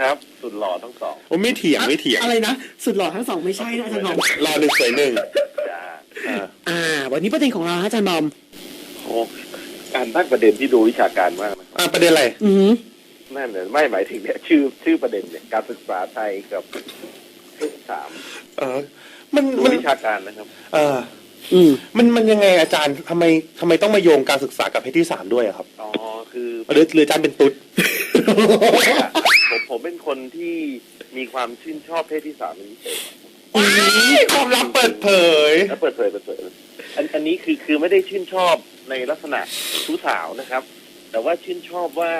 ครับ สุดหล่อทั้งสองโอ้ไม่เถียงไม่เถียงอะไรนะ สุดหล่อทั้งสองไม่ใช่นะอาจารย์บอมรอหนึ่งสวยหนึ่งจ้าอ่าอ่า วันนี้ประเด็นของเราฮะอาจารย์บอมโอ้การตั้งประเด็นที่ดูวิชาการมากนะอ่าประเด็นอะไร อือหือนั่นเลยไม่หมายถึงเนี่ยชื่อชื่อประเด็นเนี่ยการศึกษาไทยกับเพศสามเออ มันดูมันวิชาการนะครับ เอออืมมันมันยังไงอาจารย์ทำไมทำไมต้องมาโยงการศึกษากับเพศที่สามด้วยอะครับ อ๋อคือหรือหรืออาจารย์เป็นตุ๊ด ผมผมเป็นคนที่มีความชื่นชอบเพศที่สามเป็นพิเศษความลับเปิดเผย แล้วเปิดเผยเปิดเผยอันอันนี้คือคือไม่ได้ชื่นชอบในลักษณะชู้สาวนะครับ แต่ว่าชื่นชอบว่า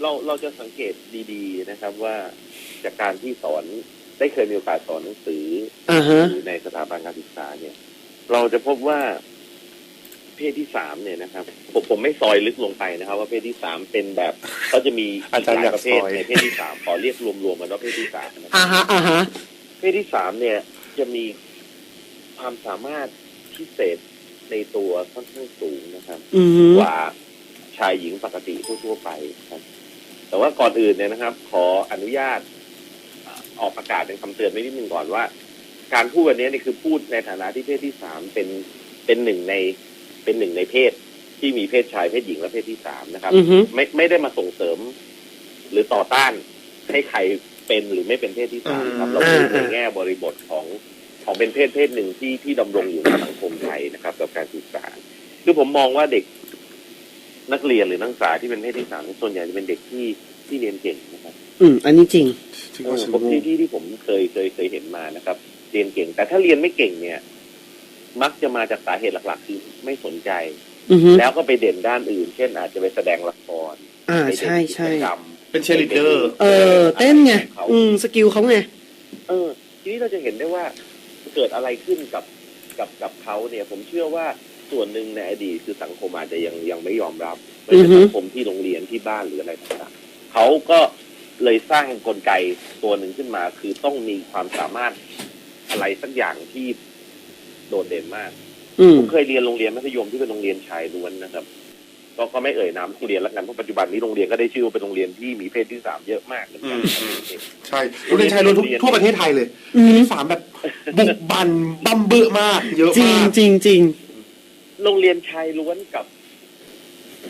เราเราจะสังเกตดีๆนะครับว่าจากการที่สอนได้เคยมีโอกาสสอนหนังสืออ่าฮะอยู่ในสถาบันการศึกษาเนี่ย เราจะพบว่า เพศที่สามเนี่ยนะครับผมผมไม่ซอยลึกลงไปนะครับ ว่าเพศที่สามเป็นแบบเขาจะมีอาจารย์หลอยากประเภทซอยในเพศที่สามขอเรียกรวมๆกันว่าเพศที่สามนะครับอ่าฮะอ่าฮะเพศที่สามเนี่ยจะมีความสามารถพิเศษในตัวค่อนข้างสูงนะครับอือหือกว่าชายหญิงปกติทั่วๆไปครับ แต่ว่าก่อนอื่นเนี่ยนะครับ ขออนุญาตอ่าออกประกาศเป็นคำเตือนไว้นิดนึงก่อนว่า การพูดวันนี้เนี่ยคือพูดในฐานะที่เพศที่สามเป็นเป็นหนึ่งใน เป็นหนึ่งในเพศที่มีเพศชายเพศหญิงและเพศที่สามนะครับ อือหือไม่ไม่ได้มาส่งเสริม หรือต่อต้านให้ใครเป็นหรือไม่เป็นเพศที่สามครับ เราพูดในแง่บริบทของของเป็นเพศเพศหนึ่งที่ที่ดำรงอยู่ในสังคมไทยนะครับ กับการศึกษา คือผมมองว่าเด็กนักเรียนหรือนักศึกษาที่เป็นเพศที่สามส่วนใหญ่จะเป็นเด็กที่ที่เรียนเก่งนะครับ อืม อันนี้จริงถึงเอว่าอฉันผมรู้ที่ที่ที่ผมเคยเคยเคยเห็นมานะครับ เรียนเก่ง แต่ถ้าเรียนไม่เก่งเนี่ย มักจะมาจากสาเหตุหลัก ๆ คือไม่สนใจอือหือแล้วก็ไปเด่นด้านอื่น เช่นอาจจะไปแสดงละครอ่าไปเด่นใช่ใช่กิจกรรมเป็นเชลิเดอร์ เออ เต้นไง อืม สกิลเขาไง เออ ทีนี้เราจะเห็นได้ว่าเกิดอะไรขึ้นกับกับกับเขาเนี่ย ผมเชื่อว่าส่วนหนึ่งในอดีตคือสังคมอาจจะยังยังไม่ยอมรับไม่อืใช่อฮึสังคมที่โรงเรียนที่บ้านหรืออะไรต่างๆเขาก็เลยสร้างกลไกตัวหนึ่งขึ้นมา คือต้องมีความสามารถอะไรสักอย่างที่ โดดเด่นมากอืมผมเคยเรียนโรงเรียนมัธยมที่เป็นโรงเรียนชายล้วนนะครับ ก็ก็ไม่เอ่ยนามโรงเรียนแล้วกันเพราะปัจจุบันนี้โรงเรียนก็ได้ชื่อว่าเป็นโรงเรียนที่มีเพศที่สามเยอะมากเหมือนกันใช่โรงเรียนชายล้วนทุกทั่วประเทศไทยเลยอืมที่สามแบบบุกบันบัมเบ้อมากเยอะจริงมากจริงจริงโรงเรียนชายล้วนกับ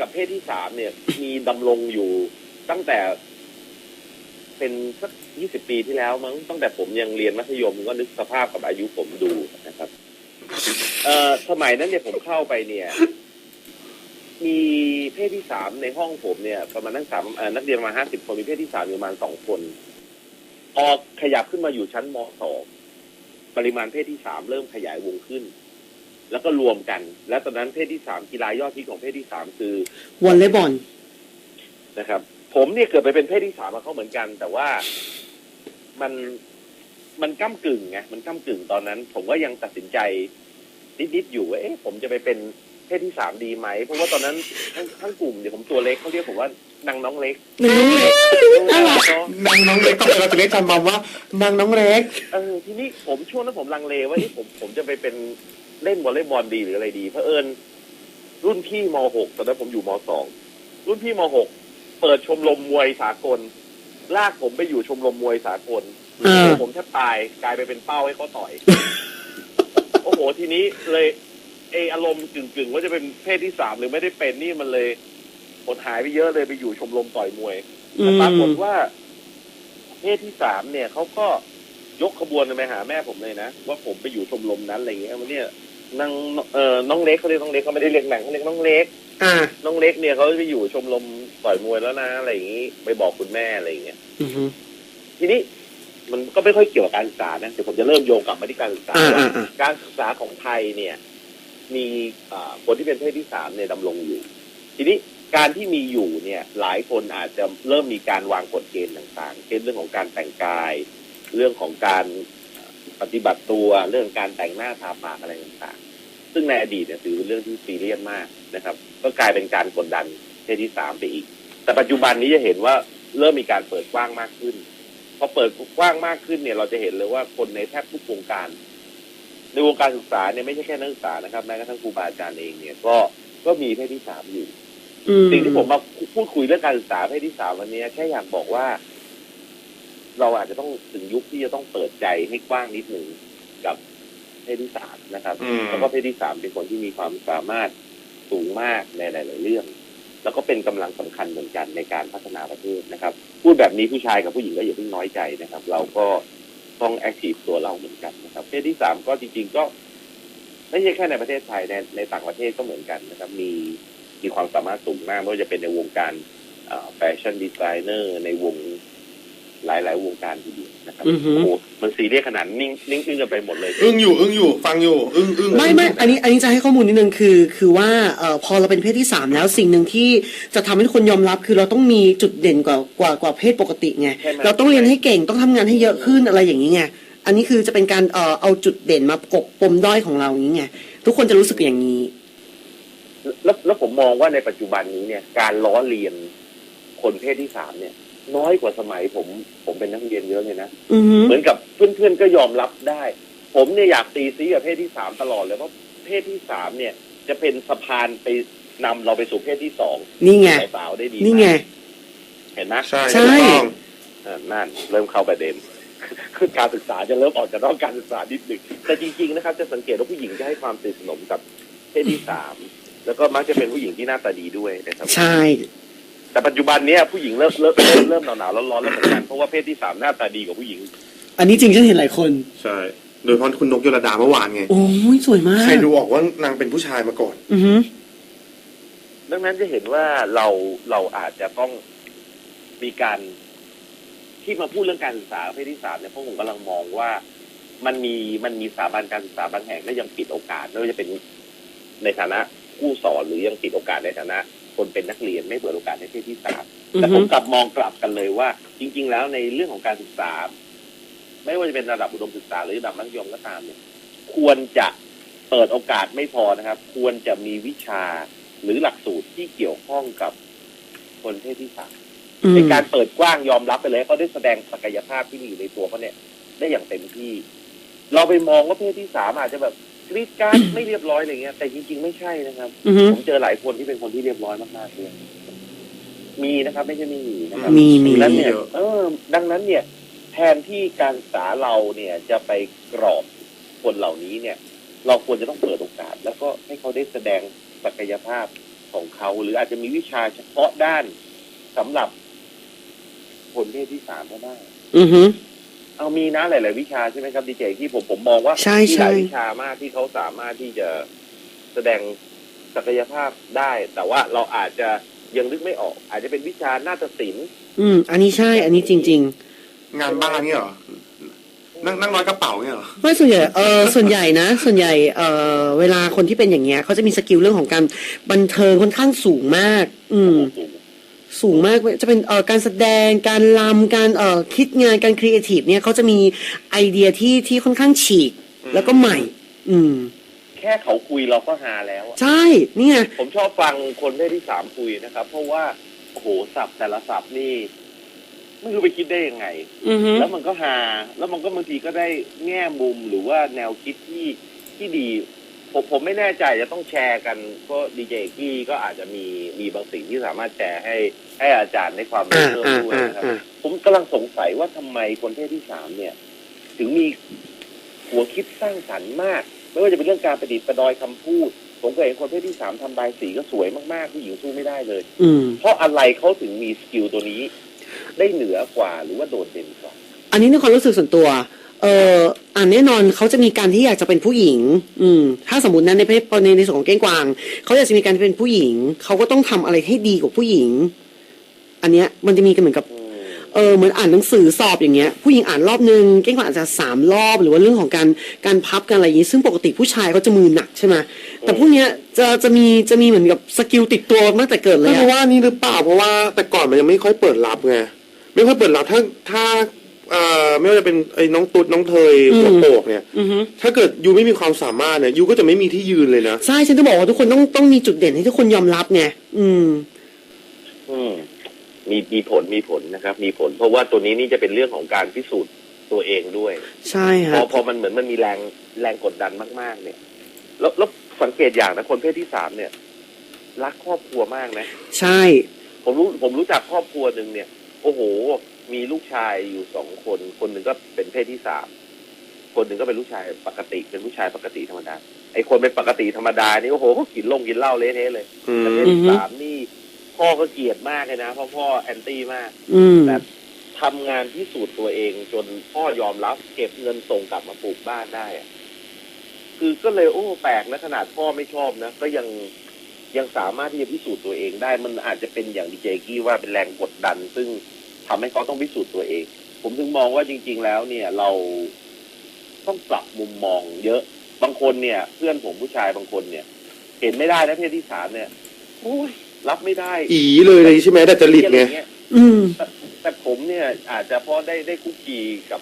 กับเพศที่สามเนี่ย มีดำรงอยู่ตั้งแต่เป็นสักยี่สิบปีที่แล้วมั้งตั้งแต่ผมยังเรียนมัธยมก็นึกสภาพกับอายุผมดูนะครับ เอ่อสมัยนั้นเนี่ยผมเข้าไปเนี่ย มีเพศที่สามในห้องผมเนี่ย ประมาณนักสามเอ่อนักเรียนประมาห้าสิบคนมีเพศที่สามอยู่ประมาณสองคน พอขยับขึ้นมาอยู่ชั้นมสองปริมาณเพศที่สามเริ่มขยายวงขึ้น แล้วก็รวมกัน และตอนนั้นเพศที่สามกีฬายอดฮิตของเพศที่สามคือวอลเลย์บอลนะครับ ผมเนี่ยเกิดไปเป็นเพศที่สามมาเขาเหมือนกัน แต่ว่ามัน มันก้ากึ่งไงมันก้ากึ่งตอนนั้น ผมก็ยังตัดสินใจนิดๆอยู่ว่าเอ๊ะผมจะไปเป็นเพศที่สามดีไหมเพราะว่าตอนนั้นทั้งทั้งกลุ่มเนี่ยผมตัวเล็กเขาเรียกผมว่านางน้องเล็กหนึ่งน้องเล็กน่ารักเนอะนางน้องเล็กต้องเราจะเรียกอาจารย์บอมว่านางน้องเล็กเออทีนี้ผมช่วงนั้นผมลังเลว่าเอ๊ะผมผมจะไปเป็นเล่นวอลเลย์บอลดีหรืออะไรดีเพราะเอิญรุ่นพี่มหกตอนนั้นผมอยู่มสองรุ่นพี่มหกเปิดชมรมมวยสากล ลากผมไปอยู่ชมรมมวยสากลอ่า ผมแทบตายกลายไปเป็นเป้าให้เขาต่อย โอ้โห ทีนี้เลยเอออารมณ์กึ่งๆว่าจะเป็นเพศที่สามหรือไม่ได้เป็นนี่มันเลยหดหายไปเยอะเลยไปอยู่ชมรมต่อยมวยอืแต่มปรากฏว่าเพศที่สามเนี่ยเขาก็ยกขบวนไปหาแม่ผมเลยนะว่าผมไปอยู่ชมรมนั้นอะไรเงี้ยวันเนี้ยนางเอ่อน้องเล็กเขาเรียกน้องเล็กเขาไม่ได้เรียกหนังเขาเรียกน้องเล็กอ่าน้องเล็กเนี่ยเขาไปอยู่ชมรมต่อยมวยแล้วนะอะไรอย่างงี้ไปบอกคุณแม่อะไรอย่างเงี้ยอือหือทีนี้ มันก็ไม่ค่อยเกี่ยวกับการศึกษานะเดี๋ยวผมจะเริ่มโยงกลับมาที่การศึกษาอ่าว่าอ่าอ่าการศึกษาของไทยเนี่ย มีอ่าคนที่เป็นเพศที่สามเนี่ยดำรงอยู่ ทีนี้การที่มีอยู่เนี่ย หลายคนอาจจะเริ่มมีการวางกฎเกณฑ์ต่างๆ เช่นเรื่องของการแต่งกาย เรื่องของการปฏิบัติตัวเรื่องการแต่งหน้าทาปากอะไรต่างๆ ซึ่งในอดีตเนี่ยถือเป็นเรื่องที่ซีเรียสมากนะครับ ก็กลายเป็นการกดดันเพศที่สามไปอีก แต่ปัจจุบันนี้จะเห็นว่าเริ่มมีการเปิดกว้างมากขึ้น พอเปิดกว้างมากขึ้นเนี่ย เราจะเห็นเลยว่าคนในแทบทุกวงการ ในวงการศึกษาเนี่ยไม่ใช่แค่นักศึกษานะครับแม้กระทั่งครูบาอาจารย์เองเนี่ยก็ก็มีเพศที่สามอยู่อืมสิ่งที่ผมมาพูดคุยเรื่องการศึกษาเพศที่สามวันนี้แค่อยากบอกว่า เราอาจจะต้องถึงยุคที่จะต้องเปิดใจให้กว้างนิดหนึ่งกับเพศที่สามนะครับอืมแล้วก็เพศที่สามเป็นคนที่มีความสามารถสูงมากในหลาย ๆ เรื่อง แล้วก็เป็นกำลังสำคัญเหมือนกันในการพัฒนาประเทศนะครับ พูดแบบนี้ผู้ชายกับผู้หญิงก็อย่าเพิ่งน้อยใจนะครับ เราก็ต้องแอคทีฟตัวเราเหมือนกันนะครับเพศที่สามก็จริง ๆ ก็ไม่ใช่แค่ในประเทศไทยในในต่างประเทศก็เหมือนกันนะครับ มีมีความสามารถสูงมากไม่ว่าจะเป็นในวงการแฟชั่นดีไซเนอร์ในวง หลาย ๆ วงการทีเดียวนะครับอือฮึโอ้โหมันซีเรียสขนาดนิ่งนิ่งอึ้งกันไปหมดเลย อึ้งอยู่อึ้งอยู่ฟังอยู่อึ้งอึ้งไม่ไม่อันนี้อันนี้จะให้ข้อมูลนิดนึงคือ คือว่าเอ่อพอเราเป็นเพศที่สามแล้วสิ่งหนึ่งที่จะทำให้ทุกคนยอมรับคือเราต้องมีจุดเด่นกว่ากว่ากว่าเพศปกติไงใช่ไหมเราต้องเรียนให้เก่งต้องทำงานให้เยอะขึ้นอะไรอย่างนี้ไงอันนี้คือจะเป็นการเอ่อเอาจุดเด่นมากบปมด้อยของเราอย่างนี้ไงทุกคนจะรู้สึกอย่างนี้แล้วแล้วผมมองว่าในปัจจุบันนี้เนี่ย การล้อเลียนคนเพศที่สามเนี่ย น้อยกว่าสมัยผมผมเป็นนักเรียนเยอะเลยนะอือฮึเหมือนกับเพื่อนๆก็ยอมรับได้ ผมเนี่ยอยากตีซีกับเพศที่สามตลอดเลยเพราะเพศที่สามเนี่ย จะเป็นสะพานไปนำเราไปสู่เพศที่สองนี่ไง สาวๆได้ดีนี่ไง มากเห็นไหมใช่ใช่ ถูกต้องอ่านั่นเริ่มเข้าประเด็นคือการศึกษาจะเริ่มออกจากนอกการศึกษานิดหนึ่งแต่จริง ๆนะครับ จะสังเกตว่าผู้หญิงจะให้ความสนิทสนมกับเพศที่สามแล้วก็มักจะเป็นผู้หญิงที่หน้าตาดีด้วยนะครับ ใช่ แต่ปัจจุบันเนี้ยผู้หญิงเริ่มเริ่มเริ่มเริ่มหนาวๆร้อนๆแล้วเหมือนกันเพราะว่าเพศที่สามหน้าตาดีกว่าผู้หญิง อันนี้จริงฉันเห็นหลายคน ใช่ โดยเฉพาะคุณนกยลดาเมื่อวานไง โอ้ยสวยมาก ใครดูออกว่านางเป็นผู้ชายมาก่อน อือฮึดังนั้นจะเห็นว่าเราเราอาจจะต้องมีการที่มาพูดเรื่องการศึกษาเพศที่สามเนี่ยพวกผมกำลังมองว่ามันมีมันมีสถาบันการศึกษาบางแห่งและยังปิดโอกาสไม่ว่าจะเป็นในฐานะผู้สอนหรือยังปิดโอกาสในฐานะ คนเป็นนักเรียนไม่เปิดโอกาสให้เพศที่สามอือแต่ผฮึมกลับมองกลับกันเลยว่า จริง ๆ แล้วในเรื่องของการศึกษา ไม่ว่าจะเป็นระดับอุดมศึกษาหรือระดับมัธยมก็ตามเนี่ย ควรจะเปิดโอกาสไม่พอนะครับ ควรจะมีวิชาหรือหลักสูตรที่เกี่ยวข้องกับคนเพศที่สามอืมในการเปิดกว้างยอมรับไปเลยเขาได้แสดงศักยภาพที่มีอยู่ในตัวเขาเนี่ย ได้อย่างเต็มที่ เราไปมองว่าเพศที่สามอาจจะแบบ กรีดกรารไม่เรียบร้อยอะไรเงี้ยแต่จริง ๆ ไม่ใช่นะครับ อือฮึ ผมเจอหลายคนที่เป็นคนที่เรียบร้อยมากๆเลยมีนะครับ ไม่ใช่ไม่มีนะครับมีมี ดังนั้นเนี่ยเยอะเออ ดังนั้นเนี่ย แทนที่การศึกษาเราเนี่ยจะไปกรอบคนเหล่านี้เนี่ย เราควรจะต้องเปิดโอกาส แล้วก็ให้เขาได้แสดงศักยภาพของเขา หรืออาจจะมีวิชาเฉพาะด้านสำหรับคนเพศที่สามก็ได้ อือฮึ เอามีนะหลาย ๆ วิชาใช่ไหมครับดีเจที่ผมผมมองว่าใช่มีหลายใช่วิชามากที่เขาสามารถที่จะแสดงศักยภาพได้ แต่ว่าเราอาจจะยังนึกไม่ออก อาจจะเป็นวิชานาฏศิลป์อืม อันนี้ใช่ อันนี้จริงงานบ้านเนี่ยเหรอนั่งนั่งร้อยกระเป๋าเนี่ยเหรอๆไม่ส่วนใหญ่เออส่วนใหญ่นะ ส่วนใหญ่เออเวลาคนที่เป็นอย่างเงี้ยเขาจะมีสกิลเรื่องของการบันเทิงค่อนข้างสูงมาก อืม สูงมากจะเป็นเอ่อการแสดงการรำการเอ่อคิดงานการครีเอทีฟเนี่ยเขาจะมีไอเดียที่ที่ค่อนข้างฉีก แล้วก็ใหม่ อืม แค่เขาคุยเราก็ฮาแล้วอะใช่นี่ไง ผมชอบฟังคนเพศที่สามคุยนะครับ เพราะว่าโอ้โหศัพท์แต่ละศัพท์นี่ไม่รู้ไปคิดได้ยังไง อือฮึแล้วมันก็ฮาแล้วมันก็บางทีก็ได้แง่มุมหรือว่าแนวคิดที่ที่ดี ผมผมไม่แน่ใจจะต้องแชร์กันก็ดีเจกี้ก็อาจจะมีมีบางสิ่งที่สามารถแชร์ให้ให้อาจารย์ในความรู้อ่าเพิ่มอ่าด้วยอ่านะครับอ่าผมกำลังสงสัยว่าทำไมคนเพศที่สามเนี่ย ถึงมีหัวคิดสร้างสรรค์มาก ไม่ว่าจะเป็นเรื่องการประดิษฐ์ประดอยคำพูด ผมเคยเห็นคนเพศที่สามทำบายสีก็สวยมากๆผู้หญิงสู้ไม่ได้เลย อืมเพราะอะไรเขาถึงมีสกิลตัวนี้ ได้เหนือกว่าหรือว่าโดดเด่นกว่า อันนี้ในความรู้สึกส่วนตัว เอ่ออ่านแน่นอนเขาจะมีการที่อยากจะเป็นผู้หญิง อืม ถ้าสมมตินั้นในเพศในในส่วนของเก้งกวางเขาอยากจะมีการเป็นผู้หญิง เขาก็ต้องทำอะไรให้ดีกว่าผู้หญิง อันเนี้ยมันจะมีกันเหมือนกับ เออเหมือนอ่านหนังสือสอบอย่างเงี้ย ผู้หญิงอ่านรอบนึงเก้งกวางอาจจะสามรอบหรือว่าเรื่องของการการพับกันอะไรอย่างงี้ซึ่งปกติผู้ชายเขาจะมือหนักใช่ไหมแต่พวกเนี้ยจะจะมีจะมีเหมือนกับสกิลติดตัวมาตั้งแต่เกิดเลยเพราะว่านี่หรือเปล่าเพราะว่าแต่ก่อนมันยังไม่ค่อยเปิดรับไงไม่ค่อยเปิดรับถ้าถ้า เอ่อไม่ว่าจะเป็นไอ้น้องตุ๊ดน้องเทยหัวโปกเนี่ยอือฮึถ้าเกิดยูไม่มีความสามารถเนี่ยยูก็จะไม่มีที่ยืนเลยนะใช่ฉันจะบอกว่าทุกคนต้องต้องมีจุดเด่นให้ทุกคนยอมรับไงอืม อืมมีมีผลมีผลนะครับ มีผล เพราะว่าตัวนี้นี่จะเป็นเรื่องของการพิสูจน์ตัวเองด้วย ใช่พฮะอพอมันเหมือนมันมีแรงแรงกดดันมาก ๆ เนี่ย แล้วแล้วสังเกตอย่างนะคนเพศที่สามเนี่ย รักครอบครัวมากนะ ใช่ ผมรู้ผมรู้จักครอบครัวหนึ่งเนี่ย โอ้โห มีลูกชายอยู่สองคน คนหนึ่งก็เป็นเพศที่สาม คนหนึ่งก็เป็นลูกชายปกติเป็นผู้ชายปกติธรรมดา ไอ้คนเป็นปกติธรรมดานี่โอ้โหเขากินลงกินเหล้าเละเทะเลยอืมแต่เพศที่สามนี่พ่อก็เกลียดมากเลยนะเพราะพ่อแอนตี้มากอืมแบบทำงานพิสูจน์ตัวเอง จนพ่อยอมรับ เก็บเงินส่งกลับมาปลูกบ้านได้อะคือก็เลยโอ้แปลกนะขนาดพ่อไม่ชอบนะก็ยังยังสามารถที่จะพิสูจน์ตัวเองได้ มันอาจจะเป็นอย่างดีเจกี้ว่าเป็นแรงกดดัน ซึ่ง ทำให้เขาต้องพิสูจน์ตัวเอง ผมถึงมองว่าจริง ๆ แล้วเนี่ยเราต้องปรับมุมมองเยอะ บางคนเนี่ย เพื่อนผมผู้ชายบางคนเนี่ย เห็นไม่ได้นะเพศที่สามเนี่ยโอ้ยรับไม่ได้ อีเลยเลยใช่ไหมแต่จริตอะไงเงี้ยอืมแต่แต่ผมเนี่ย อาจจะเพราะได้ได้คุกคีกับ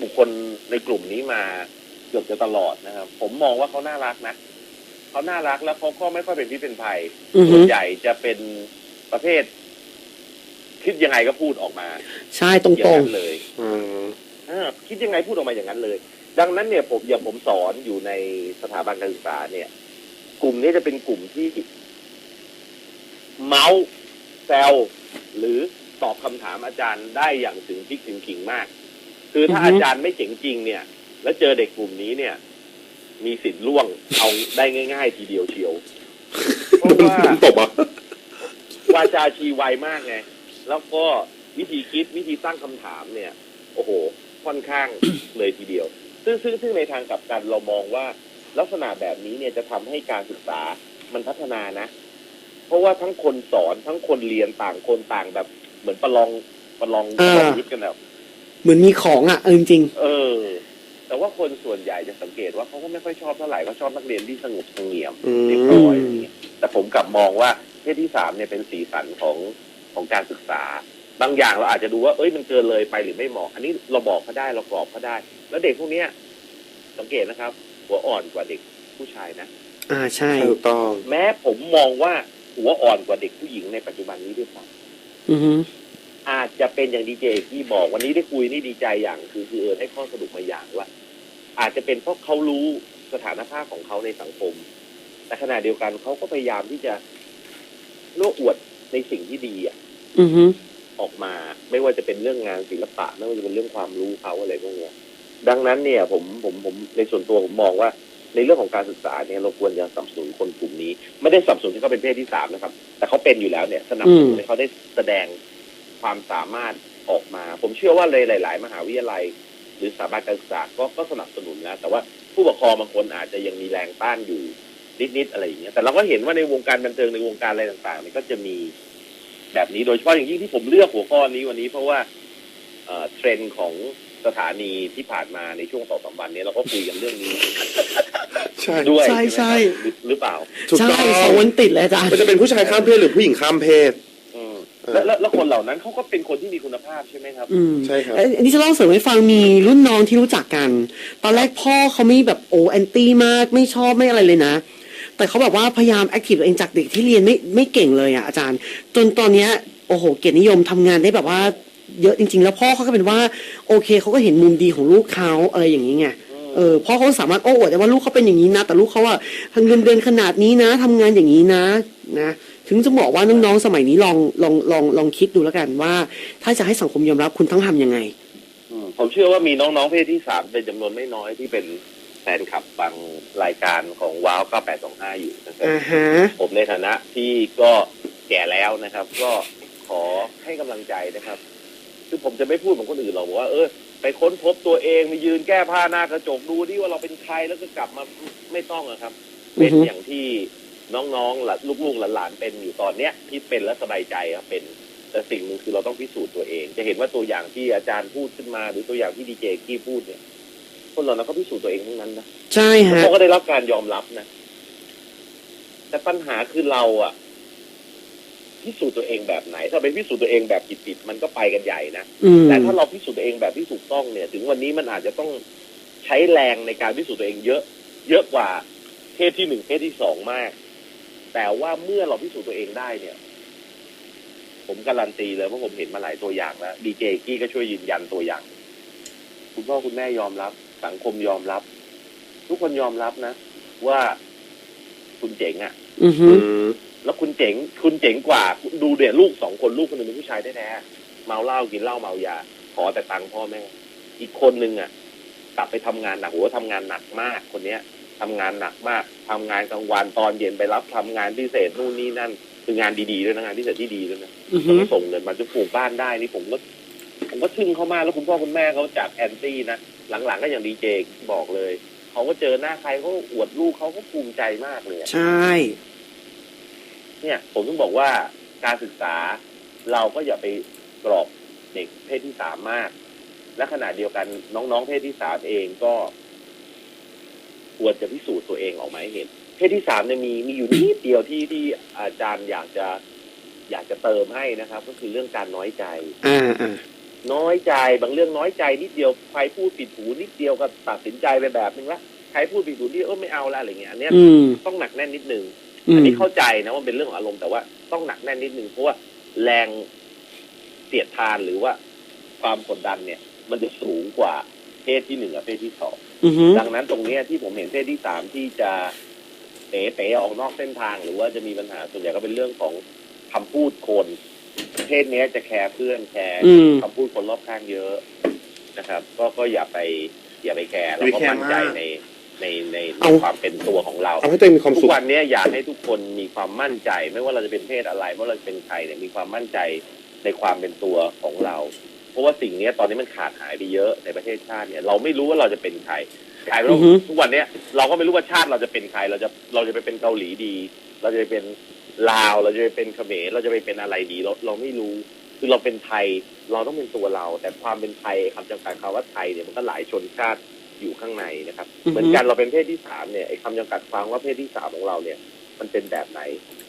บุคคลในกลุ่มนี้มาเกือบจะตลอดนะครับ ผมมองว่าเขาน่ารักนะเขาน่ารักแล้วเขาก็ไม่ค่อยเป็นพิษเป็นภัยอือฮึส่วนใหญ่จะเป็นประเภท คิดยังไงก็พูดออกมาใช่ตอย่างรงนั้นเลยอืมอ่าคิดยังไงพูดออกมาอย่างนั้นเลย ดังนั้นเนี่ยผมอย่างผมสอนอยู่ในสถาบันการศึกษาเนี่ย กลุ่มนี้จะเป็นกลุ่มที่ เมาส์แซวหรือตอบคำถามอาจารย์ได้อย่างถึงพริกถึงขิงมาก คือถ้าอือฮึอาจารย์ไม่เจ๋งจริงเนี่ย แล้วเจอเด็กกลุ่มนี้เนี่ย มีสิทธิ์ล่วงเอาได้ง่าย ๆ ทีเดียวเชียว เพราะว่าตบอะ วาจาชีไวมากไง แล้วก็วิธีคิดวิธีตั้งคำถามเนี่ย โอ้โห ค่อนข้างเลยทีเดียว ซึ่งซึ่งซึ่งในทางกลับกันเรามองว่าลักษณะแบบนี้เนี่ยจะทำให้การศึกษามันพัฒนานะ เพราะว่าทั้งคนสอนทั้งคนเรียนต่างคนต่างแบบ เหมือนประลองประลองประลองคิดกันแบบๆเหมือนมีของอะเออจริงเออ แต่ว่าคนส่วนใหญ่จะสังเกตว่าเขาก็ไม่ค่อยชอบเท่าไหร่เขาชอบนักเรียนที่สงบเสงี่ยมอืมเรียบร้อยอย่างเงี้ยแต่ผมกลับมองว่าเพศที่สามเนี่ยเป็นสีสันของ ของการศึกษา บางอย่างเราอาจจะดูว่าเอ้ยมันเกินเลยไปหรือไม่เหมาะ อันนี้เราบอกเขาได้เรากรอบเขาได้ แล้วเด็กพวกเนี้ยสังเกตนะครับ หัวอ่อนกว่าเด็กผู้ชายนะอ่าใช่ถูกต้อง แม้ผมมองว่าหัวอ่อนกว่าเด็กผู้หญิงในปัจจุบันนี้ด้วยซ้ำอือฮึอาจจะเป็นอย่างดีเจที่บอกวันนี้ได้คุยนี่ดีใจอย่าง คือคือเออได้ข้อสรุปมาอย่างว่า อาจจะเป็นเพราะเขารู้สถานภาพของเขาในสังคม แต่ขณะเดียวกันเขาก็พยายามที่จะโลกอวด ในสิ่งที่ดีอะอือฮึออกมา ไม่ว่าจะเป็นเรื่องงานศิลปะ ไม่ว่าจะเป็นเรื่องความรู้เขาอะไรพวกเนี้ย ดังนั้นเนี่ยผมผมผมในส่วนตัวผมมองว่า ในเรื่องของการศึกษาเนี่ยเราควรจะสนับสนุนคนกลุ่มนี้ ไม่ได้สนับสนุนที่เขาเป็นเพศที่สามนะครับ แต่เขาเป็นอยู่แล้วเนี่ยสนับสนุนให้เขาได้แสดงความสามารถออกมา ผมเชื่อว่าเลยหลาย ๆ มหาวิทยาลัย หรือสถาบันการศึกษาก็ก็สนับสนุนนะแต่ว่าผู้ปกครองบางคนอาจจะยังมีแรงต้านอยู่ นิดๆอะไรอย่างเงี้ยแต่เราก็เห็นว่าในวงการบันเทิงในวงการอะไรต่างๆเนี่ยก็จะมีแบบนี้โดยเฉพาะอย่างยิ่งที่ผมเลือกหัวข้อนี้วันนี้ เพราะว่าเอ่อเทรนด์ของสถานีที่ผ่านมาในช่วงสองสามวันเนี้เราก็คุยกันเรื่องนี้ใช่ด้วยใช่ใช่ไหมครับหรือหรือเปล่าถูกใช่ต้องสองวันติดเลยอาจารย์มันจะเป็นผู้ชายข้ามเพศหรือผู้หญิงข้ามเพศอืมเออแล้วแล้วแล้วคนเหล่านั้นเขาก็เป็นคนที่มีคุณภาพใช่ไหมครับอืมใช่ครับเอ้ยอันนี้จะเล่าเสริมให้ฟังมีรุ่นน้องที่รู้จักกัน ตอนแรกพ่อเขาไม่แบบโอ้แอนตี้มากไม่ชอบไม่อะไรเลยนะ แต่เขาแบบว่าพยายามแอคทีฟตัวเองจากเด็กที่เรียนไม่ไม่เก่งเลยอะอาจารย์ จนตอนเนี้ยโอ้โห เกียรตินิยมทำงานได้แบบว่าเยอะจริง ๆ แล้วพ่อเขาก็เป็นว่าโอเคเขาก็เห็นมุมดีของลูกเขาอะไรอย่างนี้ไงเออพ่อเขาสามารถโอ้อวดได้ว่าลูกเขาเป็นอย่างนี้นะ แต่ลูกเขาอะทำเงินเดือนขนาดนี้นะทำงานอย่างนี้นะนะถึงจะบอกว่าน้องๆสมัยนี้ลองลองลองลองคิดดูแล้วกันว่า ถ้าจะให้สังคมยอมรับคุณต้องทำยังไงผมเชื่อว่ามีน้องๆเพศที่สามเป็นจำนวนไม่น้อยที่เป็น แฟนคลับฟังรายการของว้าว9825 อยู่นะครับอ่าฮะผมในฐานะที่ก็แก่แล้วนะครับ ก็ขอให้กำลังใจนะครับ คือผมจะไม่พูดเหมือนคนอื่นหรอกบอกว่าเออไปค้นพบตัวเองไปยืนแก้ผ้าหน้ากระจกดูดิว่าเราเป็นใครแล้วก็กลับมาไม่ต้องอะครับ เป็นอือฮึอย่างที่น้องๆหลานลูกๆหลานๆเป็นอยู่ตอนเนี้ยที่เป็นแล้วสบายใจครับเป็นแต่สิ่งหนึ่งคือเราต้องพิสูจน์ตัวเอง จะเห็นว่าตัวอย่างที่อาจารย์พูดขึ้นมา หรือตัวอย่างที่ดีเจกี้พูดเนี่ย คนเหล่านั้นก็พิสูจน์ตัวเองทั้งนั้นนะใช่ฮะเขาก็ได้รับการยอมรับนะแต่ปัญหาคือเราอะพิสูจน์ตัวเองแบบไหน ถ้าไปพิสูจน์ตัวเองแบบผิดๆมันก็ไปกันใหญ่นะอืมแต่ถ้าเราพิสูจน์ตัวเองแบบที่ถูกต้องเนี่ย ถึงวันนี้มันอาจจะต้องใช้แรงในการพิสูจน์ตัวเองเยอะ เยอะกว่าเพศที่หนึ่งเพศที่สองมาก แต่ว่าเมื่อเราพิสูจน์ตัวเองได้เนี่ยผผมการันตีเลยเพราะผมเห็นมาหลายตัวอย่างแล้วดีเจกี้ก็ช่วยยืนยันตัวอย่าง คุณพ่อคุณแม่ยอมรับ สังคมยอมรับ ทุกคนยอมรับนะ ว่าคุณเจ๋งอะ่ะอือฮึอืมแล้วคุณเจ๋ง คุณเจ๋งกว่า ดูเดี๋ยลูกสองคนลูกคนหนึ่งเป็นผู้ชายแท้ๆเมาเหล้ากินเหล้าเมายา ขอแต่ตังค์พ่อแม่ อีกคนนึงอะ กลับไปทำงานหนักโหทำงานหนักมาก คนเนี้ยทำงานหนักมากทำงานกลางวันตอนเย็นไปรับทำงานพิเศษนู่นนี่นั่น คืองานดีๆด้วยนะงานพิเศษที่ดีด้วยนะอือต้ฮึองส่งเงินมาจะปลูกบ้านได้นี่ผมก็ผมก็ทึ่งเขามากแล้วคุณพ่อคุณแม่เขาจากแอนตี้นะ หลังๆก็อย่างดีเจบอกเลยเขาก็เจอหน้าใครเขาก็อวดลูกเขาก็ภูมิใจมากเลยอะใช่ เนี่ย ผมต้องบอกว่าการศึกษาเราก็อย่าไปกรอบเด็กเพศที่สามมาก และขณะเดียวกันน้องๆเพศที่สามเองก็ควรจะพิสูจน์ตัวเองออกมาให้เห็น เพศที่สามเนี่ยมีมีอยู่นิดเดียวที่ที่อาจารย์อยากจะอยากจะเติมให้นะครับ ก็คือเรื่องการน้อยใจอ่าอ่า น้อยใจบางเรื่องน้อยใจนิดเดียวใครพูดผิดหูนิดเดียวก็ตัดสินใจไปแบบนึงละใครพูดผิดหูนี่เออไม่เอาละอะไรเงี้ยอันเนี้ยอืมต้องหนักแน่นนิดนึงอือันมนี้เข้าใจนะว่าเป็นเรื่องของอารมณ์แต่ว่าต้องหนักแน่นนิดนึงเพราะว่าแรงเสียดทานหรือว่าความกดดันเนี่ย มันจะสูงกว่าเพศที่หนึ่งกับเพศที่สองอือฮึดังนั้นตรงเนี้ยที่ผมเห็นเพศที่สามที่จะเป๋เป๋ออกนอกเส้นทาง หรือว่าจะมีปัญหาส่วนใหญ่ก็เป็นเรื่องของคำพูดคน เพศเนี้ยจะแคร์เพื่อนแคร์อืม คำพูดคนรอบข้างเยอะนะครับ ก็ก็อย่าไป อย่าไปแคร์แล้วอย่าก็ไปแคร์มั่นใจมาก ในในในในเอา ความเป็นตัวของเรา เอาให้ตัวเองมีความทุสุกขวันเนี้ยอยากให้ทุกคนมีความมั่นใจ ไม่ว่าเราจะเป็นเพศอะไรไม่ว่าเราจะเป็นใครเนี่ยมีความมั่นใจในความเป็นตัวของเรา เพราะว่าสิ่งเนี้ยตอนนี้มันขาดหายไปเยอะในประเทศชาติเนี่ยเราไม่รู้ว่าเราจะเป็นใครกลายเป็นว่าอือฮึ ทุกวันเนี้ยเราก็ไม่รู้ว่าชาติเราจะเป็นใครเราจะเราจะไปเป็นเกาหลีดี เราจะไปเป็น ลาวเราจะไปเป็นเขมรเราจะไปเป็นอะไรดีเราเราไม่รู้คือเราเป็นไทยเราต้องเป็นตัวเรา แต่ความเป็นไทยคำจำกัดคำว่าไทยเนี่ยมันก็หลายชนชาติอยู่ข้างในนะครับอือฮึเหมือนกันเราเป็นเพศที่สามเนี่ยไอ้คำจำกัดความว่าเพศที่สามของเราเนี่ย มันเป็นแบบไหน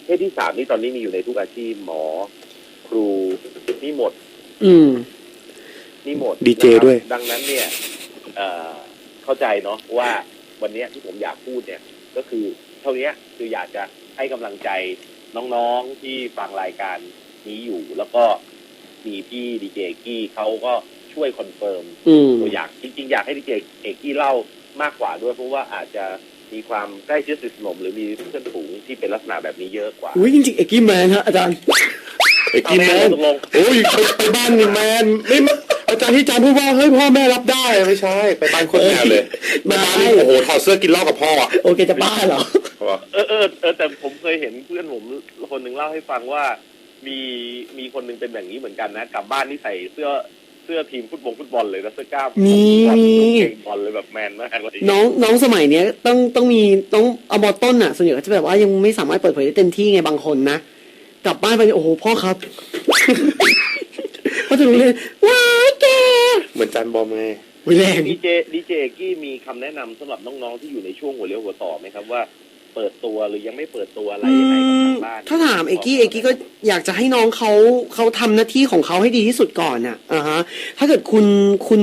เพศที่สามนี่ตอนนี้มีอยู่ในทุกอาชีพหมอ ครูนี่หมด อืมนี่หมด DJ นะครับด้วย ดังนั้นเนี่ยเอ่อเข้าใจเนาะว่าวันเนี้ยที่ผมอยากพูดเนี่ย ก็คือเท่านี้คืออยากจะให้กำลังใจ น้องๆที่ฟังรายการนี้อยู่ แล้วก็มีพี่ดีเจกี้เขาก็ช่วยคอนเฟิร์มอืมตัวอย่างจริงๆอยากให้ดีเจเอกกี้เล่ามากกว่าด้วยเพราะว่าอาจจะมีความใกล้ชิดสนิทสนมหรือมีเพื่อนฝูงที่เป็นลักษณะแบบนี้เยอะกว่าอุ้ยจริงๆเอกกี้แมนฮะอาจารย์ ไอ้กินแมนตกลงโอ้ยไปไปบ้านนี่แมนไม่อาจารย์ที่อาจารย์พูดว่าเฮ้ยพ่อแม่รับได้ไม่ใช่ ไปบ้านคนแมนเลยไปไม่บ้านนี่โอ้โหถอดเสื้อกินเหล้ากับพ่ออะโอเคจะบ้าเหรอเออเออเออแต่ผมเคยเห็นเพื่อนผมคนหนึ่งเล่าให้ฟังว่ามีมีคนหนึ่งเป็นแบบนี้เหมือนกันนะกลับบ้านนี่ใส่เสื้อเสื้อทีมฟุตบอลฟุตบอลเลยนะเสื้อกล้ามนี่บอลเก่งบอลเลยแบบแมนมากเลยน้องน้องสมัยเนี้ยต้องต้องมีต้องเอามอต้นอะส่วนใหญ่ก็จะแบบว่ายังไม่สามารถเปิดเผยได้เต็มที่ไงบางคนนะ กลับบ้านไปโอ้โหพ่อครับก็จะรู้เลยว้ายแกเหมือนจานบอมไงวิแรง ดีเจดีเจเอกกี้มีคำแนะนำสำหรับน้องๆที่อยู่ในช่วงหัวเลี้ยวหัวต่อไหมครับว่า เปิดตัวหรือยังไม่เปิดตัวอะไรอืยังไงกับมทางบ้าน ถ้าถามเอกกี้เอกกี้ก็อยากจะให้น้องเขาเขาทำหน้าที่ของเขาให้ดีที่สุดก่อนน่ะอ่าฮะถ้าเกิดคุณคุณ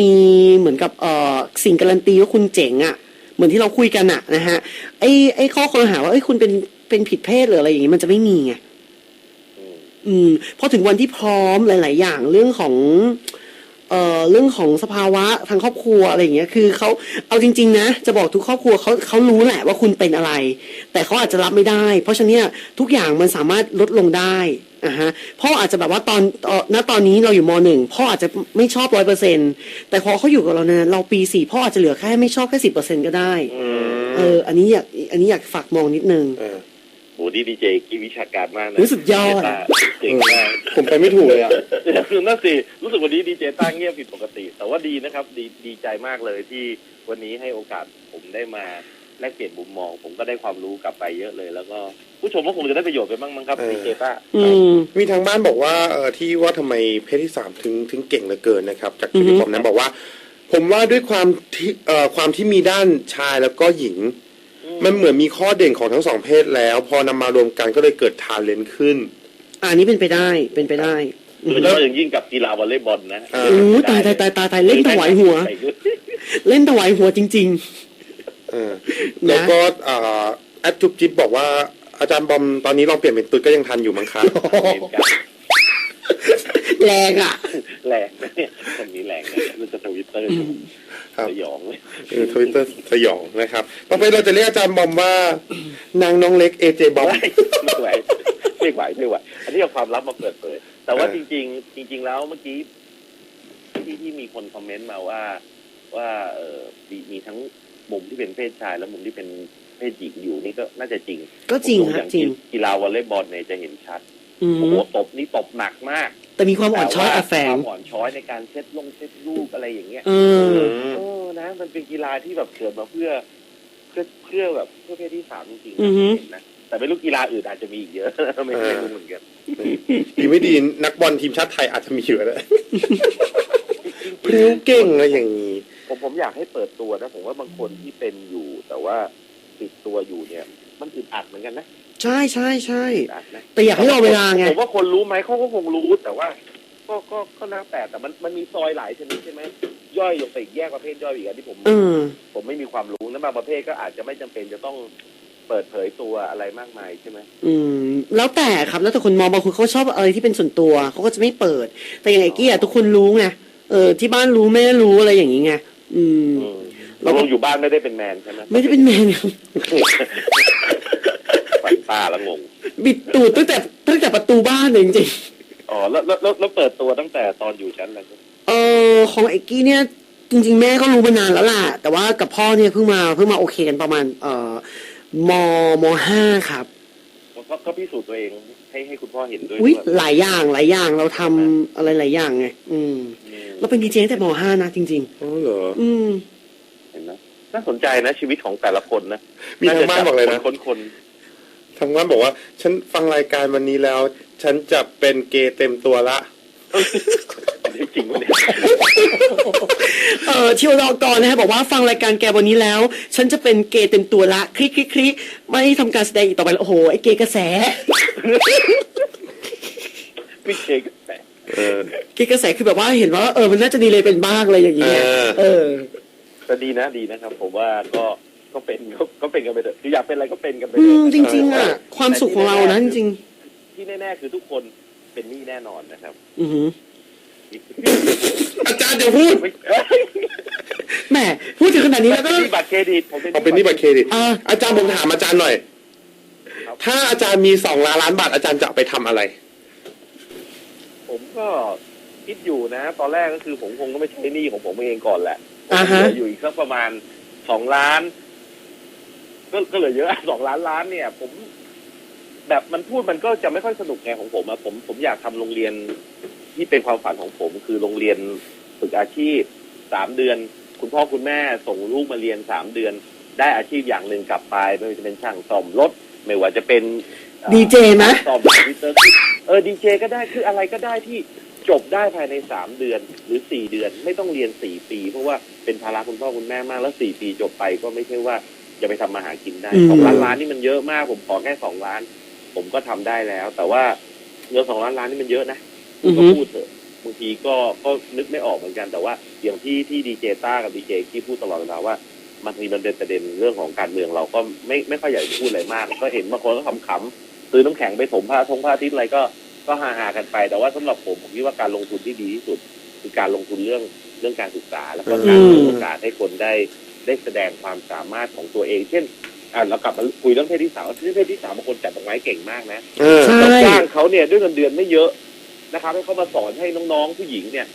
มีเหมือนกับเอ่อสิ่งการันตีว่าคุณเจ๋งอะเหมือนที่เราคุยกันอะนะฮะไอ้ไอ้ข้อคอรหาว่าเอ้ยคุณเป็นเป็นผิดเพศหรืออะไรอย่างงี้มันจะไม่มีไง อืมอืมพอถึงวันที่พร้อมหลาย ๆ อย่างเรื่องของ เอ่อเรื่องของสภาวะทางครอบครัวอะไรอย่างเงี้ย คือเขาเอาจริง ๆ นะ จะบอกทุกครอบครัวเขาเขารู้แหละว่าคุณเป็นอะไร แต่เขาอาจจะรับไม่ได้ เพราะฉะนั้นเนี่ยทุกอย่างมันสามารถลดลงได้อะฮะพ่ออาจจะแบบว่าตอนตอนณตอนนี้เราอยู่มหนึ่งพ่ออาจจะไม่ชอบร้อยเปอร์เซ็นแต่พอเขาอยู่กับเรานานเราปีสี่พ่ออาจจะเหลือแค่ไม่ชอบแค่สิบเปอร์เซ็นก็ได้ อืม เออ อันนี้อยาก อันนี้อยากฝากมองนิดนึง เออ โหดีดีเจกี้วิชาการมากนะรู้สึกยอดเจ๋งมากผมไปไม่ถูกเลยอะคือนั่นสิรู้สึกวันนี้ดีเจต้าเงียบผิดปกติ แต่ว่าดีนะครับ ดีดีใจมากเลยที่วันนี้ให้โอกาสผมได้มาแลกเปลี่ยนมุมมอง ผมก็ได้ความรู้กลับไปเยอะเลย แล้วก็ผู้ชมก็คงจะได้ประโยชน์ไปบ้างมั้งครับเออดีเจต้าอืมมีทางบ้านบอกว่าเออที่ว่าทำไมเพศที่สามถึงถึงเก่งเหลือเกินนะครับ จากอือฮึที่ผมนั้นบอกว่า ผมว่าด้วยความที่เอ่อความที่มีด้านชายแล้วก็หญิง มันเหมือนมีข้อเด่นของทั้งสองเพศแล้ว พอนำมารวมกันก็เลยเกิดทาเลนต์ขึ้นอะอันนี้เป็นไปได้เป็นไปได้อืโดมยเฉพาะอย่างยิ่งกับกีฬาวอลเลย์บอลนะเออโอ้ตายตายตายตายตายเล่นถวายหัว เล่นถวายหัวจริงเออแล้วก็เอ่อแอดจุบจิ๊บบอกว่าอาจารย์บอมตอนนี้ลองเปลี่ยนเป็นตุ๊ดก็ยังทันอยู่มั้งครับๆแรงอะ แรงนะเนี่ยคนนี้แรงนะเนี่ยมันจะทวิตเตอร์ครับ สยองเลยทวิตเตอร์สยองนะครับ ต่อไปเราจะเรียกอาจารย์บอมว่านางน้องเล็กเอเจบอมไม่ไหวไม่ไหวไม่ไหวอันนี้เอาความลับมาเปิดเผยแต่ว่าเออจริง ๆ จริง ๆ แล้วเมื่อกี้ที่ที่มีคนคอมเมนต์มาว่าว่าเออมีมีทั้งมุมที่เป็นเพศชาย และมุมที่เป็นเพศหญิงอยู่นี่ก็น่าจะจริง ก็จริงผมดูฮะอย่างจริงกีฬาวอลเลย์บอลเนี่ยจะเห็นชัดอืม โอ้โหตบนี่ตบหนักมาก แต่มีความอ่อนช้อยแอบแฝคงวามอ่อนช้อยในการเซตลงเซตลูกอะไรอย่างเงี้ยเออเออนะมันเป็นกีฬาที่แบบเกิดมาเพื่อ เพื่อเพื่อแบบเพื่อเพศที่สามจริงๆอืนะอฮึเห็นนะแต่ไม่รู้กีฬาอื่นอาจจะมีอีกเยอะไม่ไม่รู้เหมือนกันดีไม่ดีนักบอลทีมชาติไทยอาจจะมีอยู่แล้วพริ้วเก่งอะไรอย่างนี้ผมผมอยากให้เปิดตัวนะผมว่าบางคนที่เป็นอยู่ แต่ว่าติดตัวอยู่เนี่ย มันอึดอัดเหมือนกันนะ ใช่ใช่ใช่อึดอัดนะแต่อยากให้รอเวลาไงผมว่าคนรู้ไหมเขาก็คงรู้แต่ว่า ก็ก็ก็แล้วแต่แต่มันมันมีซอยหลายชนิดใช่ไหมย่อยลงไปอีกแยกประเภทย่อยอีกอันที่ผมเออผมไม่มีความรู้และบางประเภทก็อาจจะไม่จำเป็นจะต้องเปิดเผยตัวอะไรมากมายใช่ไหมอืม แล้วแต่ครับแล้วแต่คนมองบางคนเขาชอบอะไรที่เป็นส่วนตัวเขาก็จะไม่เปิด แต่อย่างไอ้กี้อะทุกคนรู้ไงเออที่บ้านรู้แม่รู้อะไรอย่างนี้ไงอืมอืมเราเราก็อยู่บ้านไม่ได้เป็นแมนใช่ไหมไม่ได้เป็นแมนครับ ฝันตาแล้วงง บิดตูดตั้งแต่ตั้งแต่ประตูบ้านเลยจริงอ๋อแล้วแล้วแล้วแล้วเปิดตัวตั้งแต่ตอนอยู่ชั้นอะไรครับๆเออของไอ้กี้เนี่ย จริง ๆ แม่ก็รู้มานานแล้วล่ะ แต่ว่ากับพ่อเนี่ยเพิ่งมาเพิ่งมาโอเคกันประมาณ เอ่อมมห้าครับ ก็ก็พิสูจน์ตัวเองให้ให้คุณพ่อเห็นด้วยอุ้ยว่าหลายอย่างหลายอย่างเราทำอะไรหลายอย่างไงอืมอืมเราเป็นดีเจตั้งแต่มห้านะจริง อ๋อเหรอ ๆ อืม เห็นไหมน่าสนใจนะชีวิตของแต่ละคนนะมีทางบ้านบอกเลยนะ คนคน ทางบ้านบอกว่า ฉันฟังรายการวันนี้แล้ว ฉันจะเป็นเกย์เต็มตัวละอันนี้จริงวะเนี่ยเออชิวรอกรนะฮะบอกว่าฟังรายการแกวันนี้แล้ว ฉันจะเป็นเกย์เต็มตัวละคลิกคลิกคลิกไม่ทำการแสดงอีกต่อไปแล้วโอ้โหไอ้เกย์กระแสไม่เคยกันแต่เออ เกย์กระแสคือแบบว่าเห็นว่าเออมันน่าจะดีเลยเป็นบ้างอะไรอย่างเงี้ยเออ เออ ก็ดีนะดีนะครับ ผมว่าก็ ก็เป็นก็ก็เป็นกันไปเถอะคืออยากเป็นอะไรก็เป็นกันไปอืเถมอะจริง ๆอะความสุขของเรานะจริง ที่แน่ๆคือทุกคนเป็นหนี้แน่นอนนะครับๆ อือหืออาจารย์อย่าพูดไม่เอ้ยแหมพูดถึงขนาดนี้แล้วเป็ก็นหนี้บัตรเครดิตผมเป็น เอาเป็นหนี่บัตรเครดิตอ่า อาจารย์ผมถามอาจารย์หน่อย ครับ ถ้าอาจารย์มีสองล้านล้านบาทอาจารย์จะเอาไปทำอะไร ผมก็คิดอยู่นะ ตอนแรกก็คือผมคงก็ไม่ใช้หนี้ของผมเองก่อนแหละอ่าฮะ เหลืออยู่อีกสักประมาณสองล้าน ก็ก็เหลือเยอะสองล้านล้านเนี่ย ผม แบบมันพูดมันก็จะไม่ค่อยสนุกไงของผมอะผมผมอยากทำโรงเรียนที่เป็นความฝันของผม คือโรงเรียนฝึกอาชีพสามเดือน คุณพ่อคุณแม่ส่งลูกมาเรียนสามเดือน ได้อาชีพอย่างหนึ่งกลับไปไม่ว่าจะเป็นช่างซ่อมรถไม่ว่าจะเป็นเอ่อดีเจไหมซ่อมคอมพิวเตอร์เออดีเจก็ได้คืออะไรก็ได้ที่จบได้ภายในสามเดือนหรือสี่เดือน ไม่ต้องเรียนสี่ปี เพราะว่าเป็นภาระคุณพ่อคุณแม่มากแล้วสี่ปีจบไปก็ไม่ใช่ว่า จะไปทำมาหากินได้อืมสองล้านล้านนี่มันเยอะมาก ผมขอแค่สองล้าน ผมก็ทำได้แล้ว แต่ว่าเงินสองล้านล้านนี่มันเยอะนะอือก็หือพูดเถอะบางทีก็ก็นึกไม่ออกเหมือนกันแต่ว่าอย่างที่ที่ดีเจต้ากับดีเจที่พูดตลอดเวลาว่ามันมีมันเป็นประเด็นเรื่องของการเมืองเราก็ไม่ไม่ค่อยอยากจะพูดอะไรมาก ก็เห็นบางคนก็ขำๆซื้อน้ำแข็งไปถมผ้าทงผ้าอาทิตย์อะไรก็ก็ฮาๆกันไป แต่ว่าสำหรับผมผมคิดว่าการลงทุนที่ดีที่สุด คือการลงทุนเรื่องเรื่องการศึกษา แล้วก็การเปิดโอกาสให้คนได้ ได้แสดงความสามารถของตัวเอง เช่นอะเรากลับมาคุยเรื่องเพศที่สามที่เพศที่สามบางคนจัดดอกไม้เก่งมากนะเออใช่ เราจ้างเขาเนี่ยด้วยเงินเดือนไม่เยอะนะครับให้เขามาสอนให้น้องๆผู้หญิงเนี่ย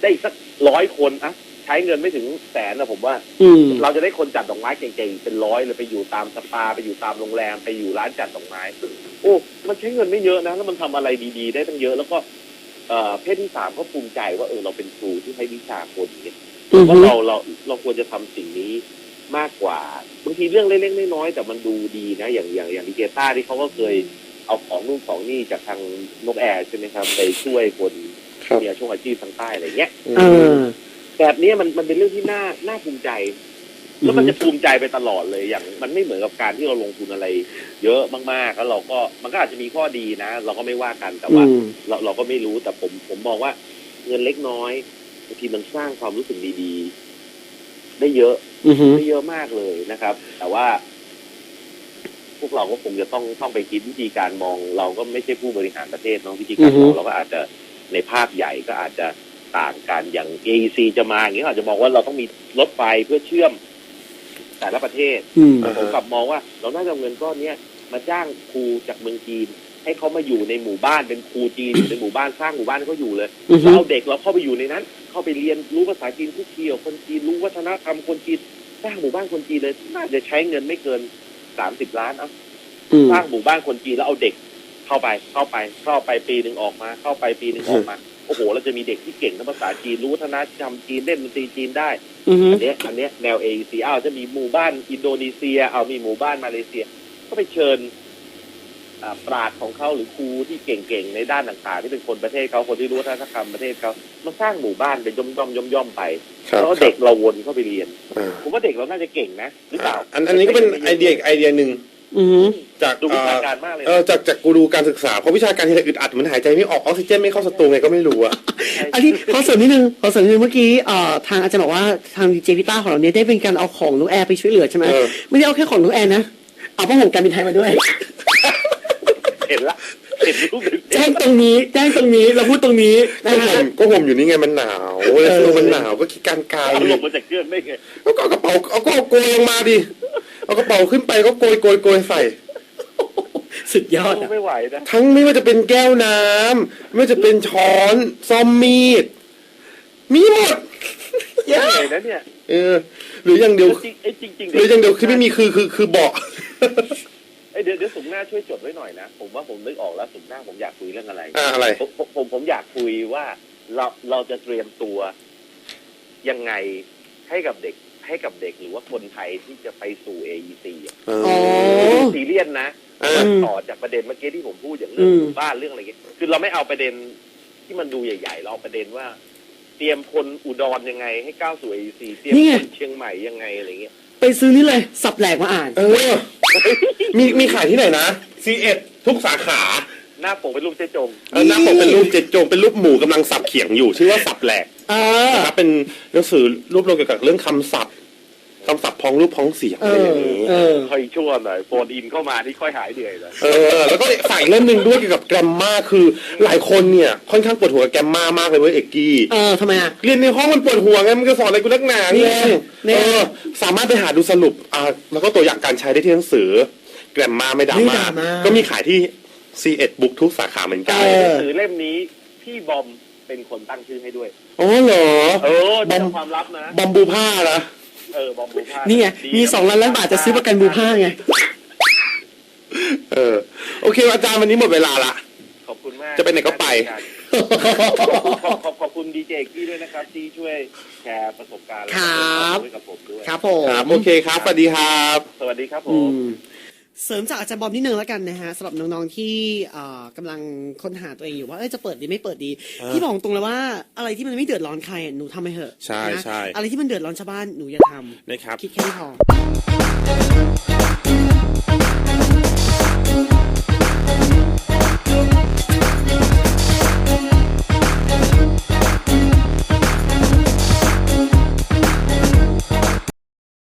ได้อีกสักร้อยคนอะใช้เงินไม่ถึงแสนนะผมว่า อืม เราจะได้คนจัดดอกไม้เก่งๆ เป็นร้อยเลยไปอยู่ตามสปาไปอยู่ตามโรงแรมไปอยู่ร้านจัดดอกไม้ โอ้ มันใช้เงินไม่เยอะนะ แล้วมันทำอะไรดีๆ ได้ตั้งเยอะ แล้วก็เอ่อเพศที่สามก็ภูมิใจว่าเออเราเป็นครูที่ให้วิชาคนเนี่ยอือ ว่าหือเราเราเราควรจะทำสิ่งนี้มากกว่าบางทีเรื่องเล็กๆน้อยๆแต่มันดูดีนะ อย่างอย่างอย่างดิเจต้าที่เขาก็เคยเอาของนู่นของนี่จากทางนกแอร์ใช่ไหมครับ ไปช่วยคนครับมีอาชีพอาชีพทางใต้อะไรเงี้ยเออแบบนี้มันมันเป็นเรื่องที่น่าน่าภูมิใจ แล้วมันจะภูมิใจไปตลอดเลยอย่าง มันไม่เหมือนกับการที่เราลงทุนอะไร เยอะมากๆแล้วเราก็มันก็อาจจะมีข้อดีนะ เราก็ไม่ว่ากันแต่ว่าอืมเราเราก็ไม่รู้แต่ผมผมมองว่าเงินเล็กน้อย บางทีมันสร้างความรู้สึกดีๆ ได้เยอะอือหือได้เยอะมากเลยนะครับ แต่ว่า พวกเราก็คงจะต้องต้องไปคิดวิธีการมอง เราก็ไม่ใช่ผู้บริหารประเทศเนาะวิธีการมองเราก็อาจจะในภาคใหญ่ก็อาจจะต่างกันอย่าง AEC จะมาอย่างนี้ยอาจจะมองว่าเราต้องมีรถไฟเพื่อเชื่อมแต่ละประเทศอืมอ่าผมกลับมองว่า เราน่าจะเอาเงินก้อนเนี้ยมาจ้างครูจากเมืองจีน ให้เขามาอยู่ในหมู่บ้านเป็นครูจีนอยู่ในหมู่บ้านสร้างหมู่บ้านให้เขาอยู่เลยอือฮึแล้วเอาเด็กเราเข้าไปอยู่ในนั้น เข้าไปเรียนรู้ภาษาจีนคุกคีกับคนจีนรู้วัฒนธรรมคนจีนสร้างหมู่บ้านคนจีนเลยน่าจะใช้เงินไม่เกินสามสิบล้านเอาอืมสร้างหมู่บ้านคนจีนแล้วเอาเด็กเข้าไปเข้าไปเข้าไปปีหนึ่งออกมา เข้าไปปีหนึ่งออกมาโอ้โหเราจะมีเด็กที่เก่งทั้งภาษาจีนรู้วัฒนธรรมจีนเล่นดนตรีจีนได้อือฮึอันเนี้ยอันเนี้ยแนว AEC อ้าวจะมีหมู่บ้านอินโดนีเซีย เอามีหมู่บ้านมาเลเซีย ก็ไปเชิญอ่า ปราดของเขาหรือครูที่เก่งๆในด้านต่างๆที่เป็นคนประเทศเขาคนที่รู้วัฒนธรรมประเทศเขามาสร้างหมู่บ้านเป็นย่อมย่อมย่อมย่อมๆไปครับแล้วเด็กเราวนเข้าไปเรียนอ่าผมว่าเด็กเราน่าจะเก่งนะหรือเปล่าอันอันนี้ก็เป็นไอเดียอีกไอเดียหนึ่งอือฮึจากดูวิเอ่ชาอการมากเลยเออจากจากกูรูการศึกษาเพราะวิชาการที่ไรอึดอัดเหมันหายใจไม่ออกออกซิเจนไม่เข้าสตูไงก็ไม่รู้อะอันนี้ขอเสริมนิดนึงขอเสริมนิดนึงเมื่อกี้เอ่อทางอาจารย์บอกว่าทางดีเจพิต้าของเราเนี่ยได้เป็นการเอาของน้องแอร์ไปช่วยเหลือใช่ไหมเออไม่ได้เอาแค่ของน้องแอร์นะเอาผ้าห่มการบินไทยมาด้วยเห็น ละเห็นรูปแจ้งตรงนี้แจ้งตรงนี้เราพูดตรงนี้นะก็ฮะห่มก็ห่มอยู่นี่ไงมันหนาวเลยเออคือมันหนาวก็คิดการกายเอาลงมาจากเครื่องได้ไงก็เอากระเป๋าเอาก็เอาโกยลงมาดิเอากระเป๋าขึ้นไปก็โกยโกยโกยใส่ สุดยอดอะไม่ไหวนะทั้งไม่ว่าจะเป็นแก้วน้ำไม่ว่าจะเป็นช้อนซ่อมมีด มีหมดเย่เลยนะเนี่ยเออหรืออย่างเดียว จริงไอ้จริงจริงหรืออย่างเดียวคือไม่มีคือคือคือเบาะไอ้ เดี๋ยวเดี๋ยวสุกร์หน้าช่วยจดไว้หน่อยนะ ผมว่าผมนึกออกแล้วสุกร์หน้าผมอยากคุยเรื่องอะไรอ่าอะไรผมผมผมผมอยากคุยว่าเราเราจะเตรียมตัวยังไงให้กับเด็กให้กับเด็กหรือว่าคนไทยที่จะไปสู่ AEC อะอ๋อซีเรียสนะอ่าต่อจากประเด็นเมื่อกี้ที่ผมพูดอย่างเรื่องอืมหมู่บ้านเรื่องอะไรเงี้ยคือเราไม่เอาประเด็นที่มันดูใหญ่ ๆ เราเอาประเด็นว่า เตรียมคนอุดรยังไง ให้ก้าวสู่ AEC เตรียมคนเชียงใหม่ยังไงอะไรเงี้ยไปซื้อนี่เลย สับแหลกมาอ่าน เออ มีมีขายที่ไหนนะ C1 ทุกสาขาหน้าปกเป็นรูปเจ๊จงเออหน้าปกเป็นรูปเจ็ดโจงเป็นรูปหมูกำลังสับเขียงอยู่ ชื่อว่าสับแหลกเออนะครับเป็นหนังสือรวบรวมเกี่ยวกับเรื่องคำศัพท์ คำศัพท์พ้องรูปพ้องเสียงเออะไรออย่างนี้เออค่อยชั่วหน่อยโฟนอินเข้ามานี่ค่อยหายเหนื่อยเลยเออ แล้วก็ฝ่ายเล่มหนึ่งด้วยเกี่ยวกับแกรมมาคือ หลายคนเนี่ยค่อนข้างปวดหัวกับแกรมมามากเลยเว้ยเอกกี้ เออทำไมอะ เรียนในห้องมันปวดหัวไงมันจะสอนอะไรกูนักหนาเนี่เนี่ยยเนี่ยเออสามารถไปหาดูสรุปอ่าแล้วก็ตัวอย่างการใช้ได้ที่หนังสือ แกรมมาไม่ดราไม่ม่าดราม่าก็มีขายที่ C1 บุ๊กทุกสาขาเหมือนกันเอหนัองสือเล่มนี้พี่บอมเป็นคนตั้งชื่อให้ด้วย อ๋อเหรอ เออนี่บอมเป็นความลับนะ บอมบูผ้าละ เออบอมบูผ้านี่นี่ไงมีสองล้านล้านบาทจะซื้อประกันบูผ้าไง เออ โอเค อาจารย์วันนี้หมดเวลาละ ขอบคุณมาก จะไปไหนก็ไป ขอบขอบขอบคุณดีเจกี้ด้วยนะครับ ที่ช่วยแชร์ประสบการณ์และครับให้กับผมด้วย ครับผมครับโอเคครับ สวัสดีครับ สวัสดีครับผอืมม เสริมจากอาจารย์บอมนิดนึงแล้วกันนะฮะสำหรับน้องๆที่เอ่กำลังค้นหาตัวเองอยู่ว่าจะเปิดดีไม่เปิดดีพี่บอกตรงเลยว่าอะไรที่มันไม่เดือดร้อนใครหนูทำไปเถอะใช่ใช่ อะไรที่มันเดือดร้อนชาวบ้านหนูอย่าทำนะครับ คิดแค่นี้พอ